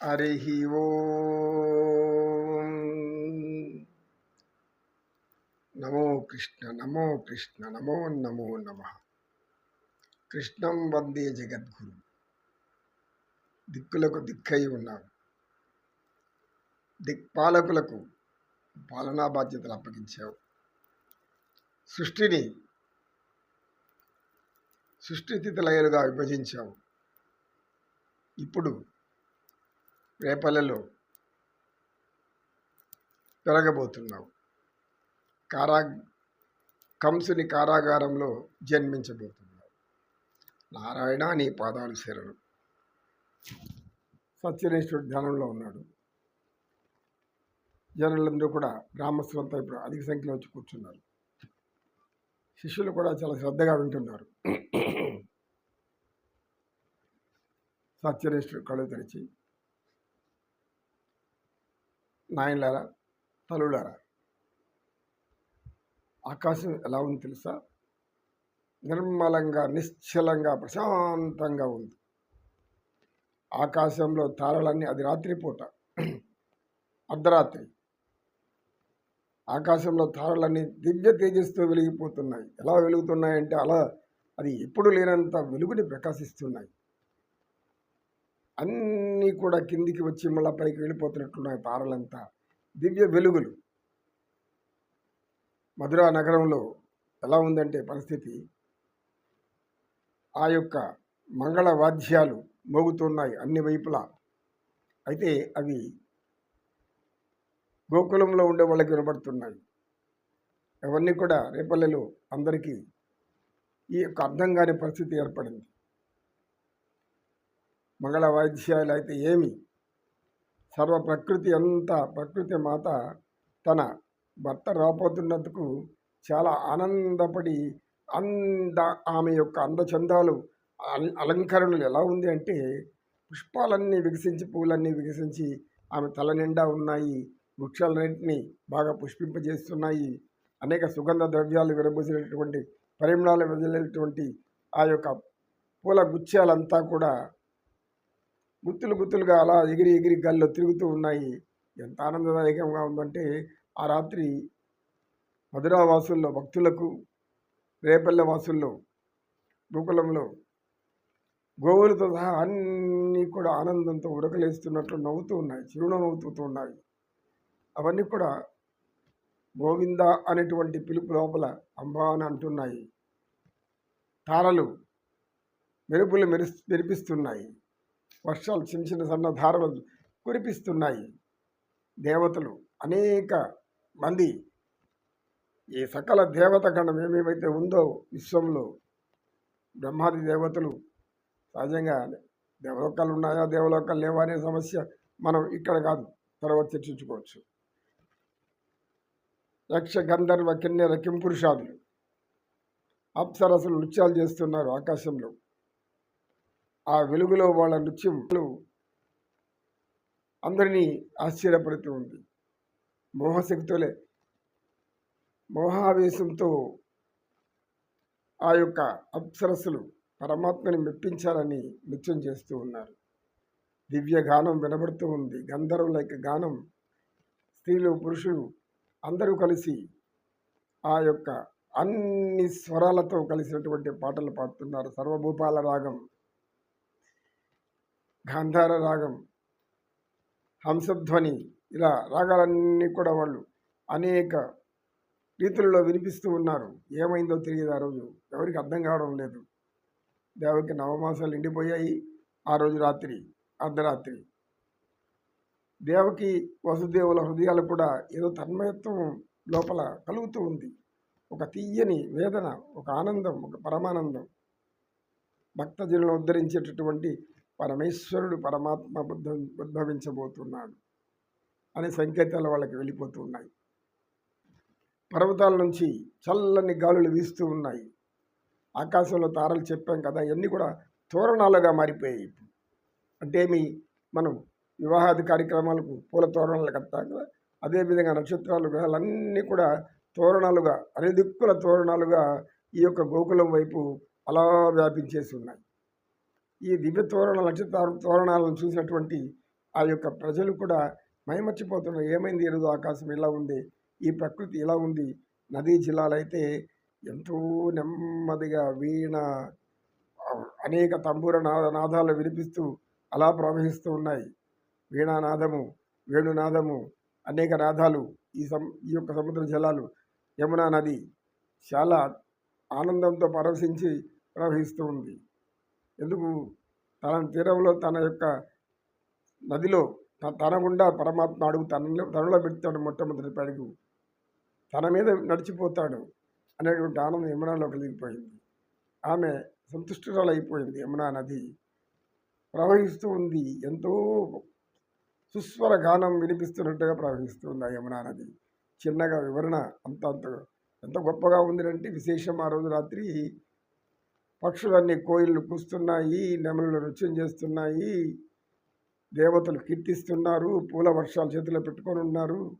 హరి ఓం నమో కృష్ణ నమో కృష్ణ నమో నమో నమ కృష్ణం వందే జగద్గురు దిక్కులకు దిక్కై ఉన్నావు దిక్పాలకులకు పాలనా బాధ్యతలు అప్పగించావు సృష్టిని సృష్టిస్థితి లయలుగా విభజించావు ఇప్పుడు రేపల్లెలో పెరగబోతున్నావు కారా కంసుని కారాగారంలో జన్మించబోతున్నావు. నారాయణ నీ పాదాలు శరణు. సత్యనేశ్వరుడు ధ్యానంలో ఉన్నాడు. జనులందరూ కూడా గ్రామస్తులంతా ఇప్పుడు అధిక సంఖ్యలో వచ్చి కూర్చున్నారు. శిష్యులు కూడా చాలా శ్రద్ధగా వింటున్నారు. సత్యనేశ్వరుడు కళ్ళు తెరిచి నాయనలారా తల్లులారా ఆకాశం ఎలా ఉంది తెలుసా? నిర్మలంగా నిశ్చలంగా ప్రశాంతంగా ఉంది. ఆకాశంలో తారలన్నీ అది రాత్రిపూట అర్ధరాత్రి. ఆకాశంలో తారలన్నీ దివ్య తేజస్తో వెలిగిపోతున్నాయి. ఎలా వెలుగుతున్నాయంటే అలా అది ఎప్పుడు లేనంత వెలుగుని ప్రకాశిస్తున్నాయి. అన్నీ కూడా కిందికి వచ్చి మళ్ళీ పైకి వెళ్ళిపోతున్నట్టున్నాయి తారలంతా దివ్య వెలుగులు. మధురా నగరంలో ఎలా ఉందంటే పరిస్థితి. ఆ యొక్క మంగళ వాద్యాలు మోగుతున్నాయి అన్ని వైపులా. అయితే అవి గోకులంలో ఉండే వాళ్ళకి వినబడుతున్నాయి. అవన్నీ కూడా రేపల్లెలో అందరికీ ఈ యొక్క అర్థం కాని పరిస్థితి ఏర్పడింది. మంగళ వాయిద్యాలు అయితే ఏమి? సర్వ ప్రకృతి అంతా ప్రకృతి మాత తన భర్త రాబోతున్నందుకు చాలా ఆనందపడి అంద ఆమె యొక్క అందచందాలు అలంకరణలు ఎలా ఉంది అంటే పుష్పాలన్నీ వికసించి పూలన్నీ వికసించి ఆమె తల నిండా ఉన్నాయి. వృక్షాలన్నింటినీ బాగా పుష్పింపజేస్తున్నాయి. అనేక సుగంధ ద్రవ్యాలు విరబూసినటువంటి పరిమళాలు వదిలేటువంటి ఆ యొక్క పూల గుచ్చాలంతా కూడా గుత్తులు గుత్తులుగా అలా ఎగిరి ఎగిరి గాల్లో తిరుగుతూ ఉన్నాయి. ఎంత ఆనందదాయకంగా ఉందంటే ఆ రాత్రి మధురావాసుల్లో భక్తులకు రేపల్లె వాసుల్లో గోకులంలో గోవులతో సహా అన్నీ కూడా ఆనందంతో ఉడకలేస్తున్నట్లు నవ్వుతూ ఉన్నాయి చిరునవ్వుతూ ఉన్నాయి. అవన్నీ కూడా గోవింద అనేటువంటి పిలుపు లోపల అంబా అని అంటున్నాయి. తారలు మెరుపులు మెరిస్ మెరిపిస్తున్నాయి. వర్షాలు చిన్న చిన్న సన్న ధారలు కురిపిస్తున్నాయి. దేవతలు అనేక మంది ఈ సకల దేవతగణం ఏమేమైతే ఉందో విశ్వంలో బ్రహ్మాది దేవతలు సహజంగా దేవలోకాలు ఉన్నాయా దేవలోకాలు లేవా అనే సమస్య మనం ఇక్కడ కాదు తర్వాత చర్చించుకోవచ్చు. యక్ష గంధర్వ కిన్నెర కింపురుషాదులు అప్సరసులు నృత్యాలు చేస్తున్నారు ఆకాశంలో. ఆ వెలుగులో వాళ్ళ నృత్యం అందరినీ ఆశ్చర్యపడుతూ ఉంది. మోహశక్తులే మోహావేశంతో ఆ యొక్క అప్సరస్సులు పరమాత్మని మెప్పించాలని నృత్యం చేస్తూ ఉన్నారు. దివ్య గానం వినబడుతూ ఉంది. గంధర్వుల యొక్క గానం స్త్రీలు పురుషులు అందరూ కలిసి ఆ యొక్క అన్ని స్వరాలతో కలిసినటువంటి పాటలు పాడుతున్నారు. సర్వభూపాల రాగం గాంధార రాగం హంసధ్వని ఇలా రాగాలన్నీ కూడా వాళ్ళు అనేక రీతులలో వినిపిస్తూ ఉన్నారు. ఏమైందో తెలియదు ఆ రోజు. ఎవరికి అర్థం కావడం లేదు. దేవకి నవమాసాలు నిండిపోయాయి ఆ రోజు రాత్రి అర్ధరాత్రి. దేవకి వసుదేవుల హృదయాలు కూడా ఏదో తన్మయత్వం లోపల కలుగుతూ ఉంది. ఒక తీయని వేదన ఒక ఆనందం ఒక పరమానందం. భక్తజనులను ఉద్ధరించేటటువంటి పరమేశ్వరుడు పరమాత్మ బుద్ధ ఉద్భవించబోతున్నాడు అనే సంకేతాలు వాళ్ళకి వెళ్ళిపోతూ ఉన్నాయి పర్వతాల నుంచి చల్లని గాలులు వీస్తూ ఉన్నాయి. ఆకాశంలో తారలు చెప్పాం కదా ఇవన్నీ కూడా తోరణాలుగా మారిపోయాయి ఇప్పుడు. అంటే మీ మనం వివాహాది కార్యక్రమాలకు పూల తోరణాలు కడతాం కదా అదేవిధంగా నక్షత్రాలు గ్రహాలన్నీ కూడా తోరణాలుగా అనేదిక్కుల తోరణాలుగా ఈ యొక్క గోకులం వైపు అలా వ్యాపించేసి ఉన్నాయి. ఈ దివ్య తోరణ నక్షత్ర తోరణాలను చూసినటువంటి ఆ యొక్క ప్రజలు కూడా మైమర్చిపోతున్నారు. ఏమైంది ఈరోజు ఆకాశం ఇలా ఉంది? ఈ ప్రకృతి ఇలా ఉంది? నదీ జిల్లాలైతే ఎంతో నెమ్మదిగా వీణ అనేక తంబూర నాద నాదాలు వినిపిస్తూ అలా ప్రవహిస్తూ ఉన్నాయి. వీణానాదము వేణునాదము అనేక నాదాలు ఈ సం ఈ యొక్క సముద్ర జలాలు యమునా నది చాలా ఆనందంతో పరవశించి ప్రవహిస్తూ ఉంది. ఎందుకు? తన తీరంలో తన యొక్క నదిలో తన గుండా పరమాత్మ అడుగు తనలో తనలో పెడతాడు మొట్టమొదటి అడుగు. తన మీద నడిచిపోతాడు అనేటువంటి ఆనందం యమునాలో కలిగిపోయింది. ఆమె సంతుష్టురాలైపోయింది యమునా నది. ప్రవహిస్తూ ఉంది. ఎంతో సుస్వర గానం వినిపిస్తున్నట్టుగా ప్రవహిస్తుంది ఆ యమునా నది. చిన్నగా వివరణ అంత అంత ఎంత గొప్పగా ఉందంటే విశేషం ఆ రోజు రాత్రి పక్షులన్నీ కోయిళ్ళు కూస్తున్నాయి నెమలు నృత్యం చేస్తున్నాయి. దేవతలు కీర్తిస్తున్నారు పూల వర్షాలు చేతిలో పెట్టుకొని ఉన్నారు.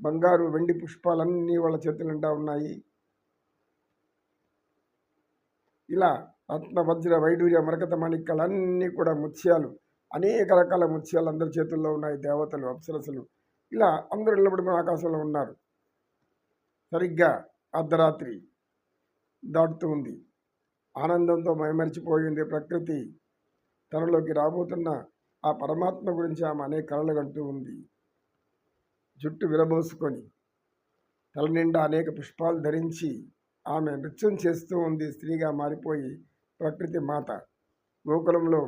బంగారు వెండి పుష్పాలన్నీ వాళ్ళ చేతుల నిండా ఉన్నాయి. ఇలా రత్న వజ్ర వైడూర్య మరకత మణిక్కలన్నీ కూడా ముత్యాలు అనేక రకాల ముత్యాలు అందరి చేతుల్లో ఉన్నాయి. దేవతలు అప్సరసులు ఇలా అందరూ నిలబడి ఆకాశంలో ఉన్నారు. సరిగ్గా అర్ధరాత్రి దాటుతూ ఉంది. ఆనందంతో మైమరిచిపోయింది ప్రకృతి. తనలోకి రాబోతున్న ఆ పరమాత్మ గురించి ఆమె అనేక కళలు కంటూ ఉంది. జుట్టు విరబోసుకొని తల నిండా అనేక పుష్పాలు ధరించి ఆమె నృత్యం చేస్తూ ఉంది స్త్రీగా మారిపోయి ప్రకృతి మాత. గోకులంలో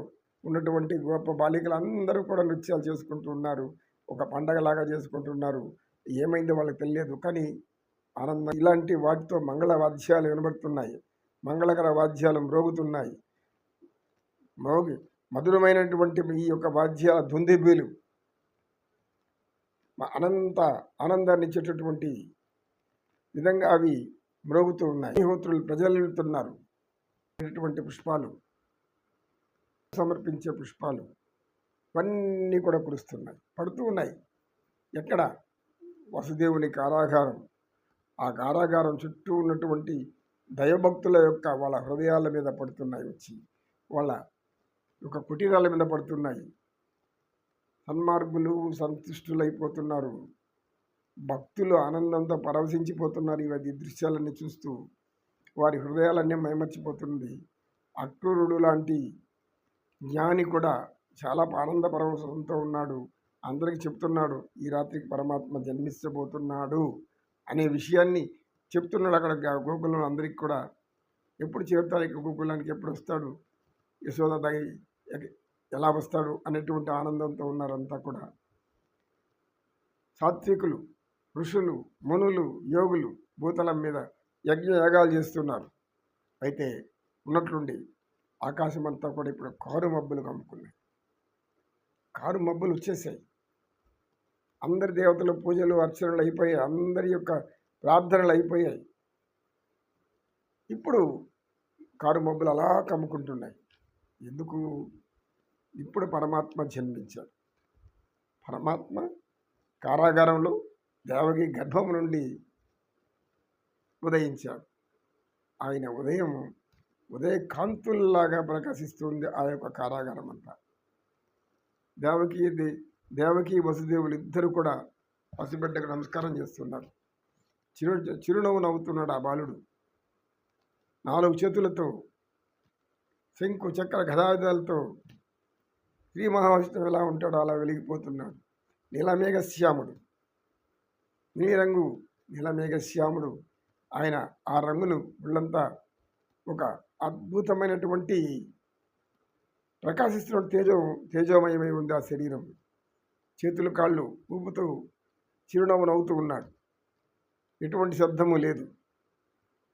ఉన్నటువంటి గొప్ప బాలికలు అందరూ కూడా నృత్యాలు చేసుకుంటూ ఉన్నారు. ఒక పండగలాగా చేసుకుంటున్నారు ఏమైందో వాళ్ళకి తెలియదు కానీ ఆనందం ఇలాంటి వాటితో మంగళ వాద్యాలు వినబడుతున్నాయి. మంగళకర వాద్యాలు మ్రోగుతున్నాయి. మ్రోగి మధురమైనటువంటి ఈ యొక్క వాద్యాల దుందిబీలు అనంత ఆనందాన్ని ఇచ్చేటటువంటి విధంగా అవి మ్రోగుతూ ఉన్నాయి. అగ్నిహోత్రులు ప్రజలు వెళ్తున్నారు. పుష్పాలు సమర్పించే పుష్పాలు ఇవన్నీ కూడా కురుస్తున్నాయి పడుతూ ఉన్నాయి. ఎక్కడ? వసుదేవుని కారాగారం. ఆ కారాగారం చుట్టూ ఉన్నటువంటి దైవభక్తుల యొక్క వాళ్ళ హృదయాల మీద పడుతున్నాయి వచ్చి వాళ్ళ యొక్క కుటీరాల మీద పడుతున్నాయి. సన్మార్గులు సంతుష్టులైపోతున్నారు. భక్తులు ఆనందంతో పరవశించిపోతున్నారు. ఇవన్నీ దృశ్యాలన్నీ చూస్తూ వారి హృదయాలన్నీ మైమర్చిపోతుంది. అక్రూరుడు లాంటి జ్ఞాని కూడా చాలా ఆనంద పరవశంతో ఉన్నాడు. అందరికీ చెప్తున్నాడు ఈ రాత్రికి పరమాత్మ జన్మించబోతున్నాడు అనే విషయాన్ని చెప్తున్నాడు అక్కడ గోకులం అందరికీ అందరికి కూడా. ఎప్పుడు చేరుతాడు ఇక గోకులానికి? ఎప్పుడు వస్తాడు? యశోద ఎలా వస్తాడు? అనేటువంటి ఆనందంతో ఉన్నారంతా కూడా. సాత్వికులు ఋషులు మునులు యోగులు భూతలం మీద యజ్ఞ యాగాలు చేస్తున్నారు. అయితే ఉన్నట్లుండి ఆకాశం అంతా కూడా ఇప్పుడు కారు మబ్బులు కమ్ముకున్నాయి. కారు మబ్బులు వచ్చేసాయి. అందరి దేవతల పూజలు అర్చనలు అయిపోయాయి అందరి యొక్క ప్రార్థనలు అయిపోయాయి. ఇప్పుడు కారు మబ్బులు అలా కమ్ముకుంటున్నాయి. ఎందుకు? ఇప్పుడు పరమాత్మ జన్మించాడు. పరమాత్మ కారాగారంలో దేవకి గర్భం నుండి ఉదయించాడు. ఆయన ఉదయం ఉదయ కాంతుల్లాగా ప్రకాశిస్తుంది ఆ యొక్క కారాగారం అంతా. దేవకి దే- దేవకి వసుదేవులు ఇద్దరు కూడా పసిబిడ్డకు నమస్కారం చేస్తున్నారు. చిరు చిరునవ్వు నవ్వుతున్నాడు ఆ బాలుడు. నాలుగు చేతులతో శంకు చక్ర గదాయుధాలతో శ్రీ మహావిష్ణువు ఎలా ఉంటాడో అలా వెలిగిపోతున్నాడు. నీలమేఘ శ్యాముడు. నీలిరంగు నీలమేఘ శ్యాముడు. ఆయన ఆ రంగును ఒళ్ళంతా ఒక అద్భుతమైనటువంటి ప్రకాశిస్తున్న తేజో తేజోమయమై ఉంది ఆ శరీరం. చేతులు కాళ్ళు ఊపుతూ చిరునవ్వు నవ్వుతూ ఉన్నాడు. ఎటువంటి శబ్దము లేదు.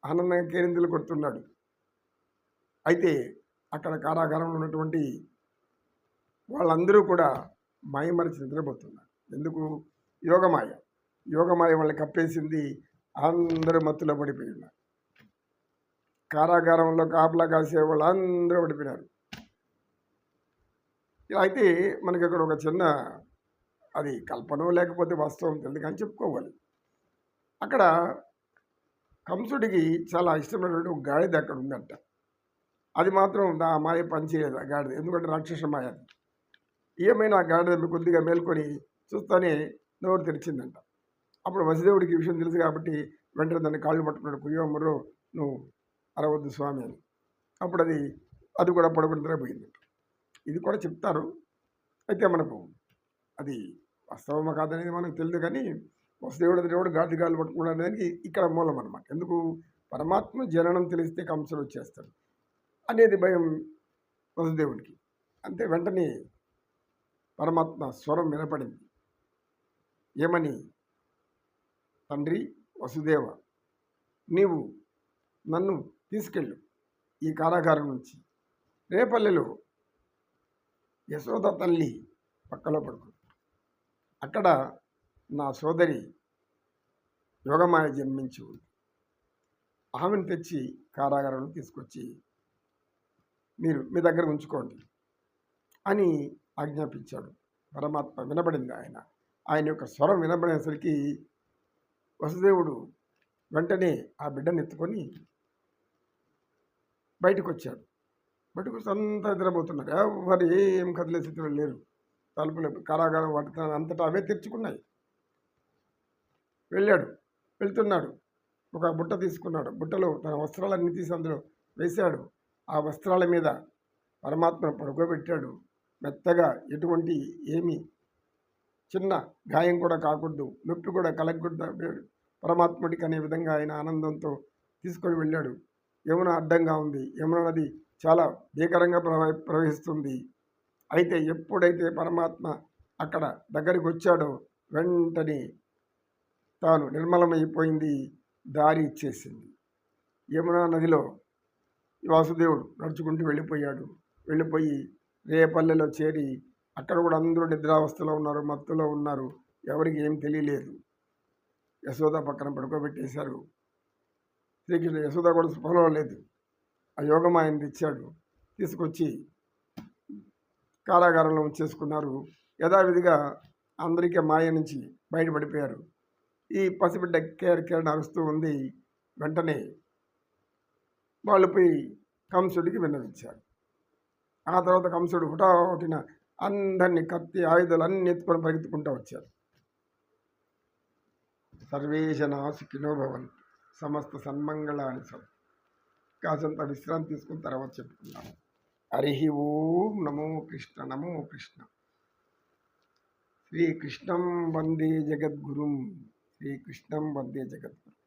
ఆనందంగా కేరింతలు కొడుతున్నాడు. అయితే అక్కడ కారాగారంలో ఉన్నటువంటి వాళ్ళందరూ కూడా మాయమరిచి నిద్రపోతున్నారు. ఎందుకు? యోగమాయ. యోగమాయ వాళ్ళని కప్పేసింది అందరూ మత్తులో పడిపోయి ఉన్నారు కారాగారంలో కాపలా కాసే వాళ్ళు అందరూ పడిపోయినారు అయితే మనకి అక్కడ ఒక చిన్న అది కల్పన లేకపోతే వాస్తవం తెలియదు కానీ చెప్పుకోవాలి. అక్కడ కంసుడికి చాలా ఇష్టమైనటువంటి ఒక గాడిద అక్కడ ఉందంట. అది మాత్రం ఆ మాయ పనిచేయదు ఆ గాడిద. ఎందుకంటే రాక్షస మాయ అది. ఏమైనా గాడిద కొద్దిగా మేల్కొని చూస్తూనే నోరు తెరిచిందంట. అప్పుడు వసుదేవుడికి ఈ విషయం తెలుసు కాబట్టి వెంటనే దాన్ని కాళ్ళు పట్టుకున్నాడు. కుయ్యో నువ్వు అరవద్దు స్వామి అని. అప్పుడు అది అది కూడా పడుకుని నిద్రపోయింది. ఇది కూడా చెప్తారు. అయితే మనకు అది వాస్తవమా కాదనేది మనకు తెలియదు కానీ వసుదేవుడు దేవుడు గాడి గాలి పట్టుకున్నాడు అనేది ఇక్కడ మూలం అనమాట ఎందుకు? పరమాత్మ జననం తెలిస్తే కంసుడు వచ్చేస్తాడు అనేది భయం వసుదేవుడికి. అంతే వెంటనే పరమాత్మ స్వరం వినపడింది. ఏమని? తండ్రి వసుదేవ నీవు నన్ను తీసుకెళ్ళు ఈ కారాగారం నుంచి. రేపల్లెలో యశోద తల్లి పక్కలో పడుకుంది. అక్కడ నా సోదరి యోగమాయ జన్మించి ఉంది. ఆమెను తెచ్చి కారాగారంలో తీసుకొచ్చి మీరు మీ దగ్గర ఉంచుకోండి అని ఆజ్ఞాపించాడు. పరమాత్మ వినబడింది ఆయన. ఆయన యొక్క స్వరం వినబడేసరికి వసుదేవుడు వెంటనే ఆ బిడ్డను ఎత్తుకొని బయటకు వచ్చాడు బయటకు వచ్చి అంతా నిద్రపోతున్నారు. ఎవరు ఏం కదిలే స్థితిలో లేరు. తలుపులు కారాగారం వాటి అంతటా అవే తెరుచుకున్నాయి. వెళ్ళాడు. వెళ్తున్నాడు. ఒక బుట్ట తీసుకున్నాడు. బుట్టలో తన వస్త్రాలన్నీ తీసి అందులో వేశాడు. ఆ వస్త్రాల మీద పరమాత్మను పడుకోబెట్టాడు. మెత్తగా ఎటువంటి ఏమి చిన్న గాయం కూడా కాకూడదు. నొప్పి కూడా కలగకూడదు. పరమాత్ముడికి అనే విధంగా ఆయన ఆనందంతో తీసుకొని వెళ్ళాడు. యమున అడ్డంగా ఉంది. యమున నది చాలా భీకరంగా ప్రవహి ప్రవహిస్తుంది. అయితే ఎప్పుడైతే పరమాత్మ అక్కడ దగ్గరికి వచ్చాడో వెంటనే తాను నిర్మలమైపోయింది దారి ఇచ్చేసింది. యమునా నదిలో వాసుదేవుడు నడుచుకుంటూ వెళ్ళిపోయాడు. వెళ్ళిపోయి రేపల్లెలో చేరి అక్కడ కూడా అందరూ నిద్రావస్థలో ఉన్నారు మత్తులో ఉన్నారు. ఎవరికి ఏం తెలియలేదు. యశోద పక్కన పడుకోబెట్టేశారు. శ్రీకృష్ణ యశోద కూడా సుఫలం లేదు. ఆ యోగం ఆయన తెచ్చాడు. తీసుకొచ్చి కారాగారంలో ఉంచేసుకున్నారు. యథావిధిగా అందరికీ మాయ నుంచి బయటపడిపోయారు. ఈ పసిబిడ్డ కేర్ కేర్ అరుస్తూ ఉంది. వెంటనే వాళ్ళు పోయి కంసుడికి విన్నవించారు. ఆ తర్వాత కంసుడు హుటాహుటిన అందరినీ కత్తి ఆయుధాలు అన్ని ఎత్తుకొని పరిగెత్తుకుంటూ వచ్చారు. సర్వేశనా సుఖినో భవన్ సమస్త సన్మంగళాన్ని సత్ కాసంత విశ్రాంతి తీసుకున్న తర్వాత చెప్పుకున్నాము హరి ఓం నమో కృష్ణ నమో కృష్ణ. శ్రీకృష్ణం వందే జగద్గురుం. శ్రీకృష్ణం వందే జగద్గురు.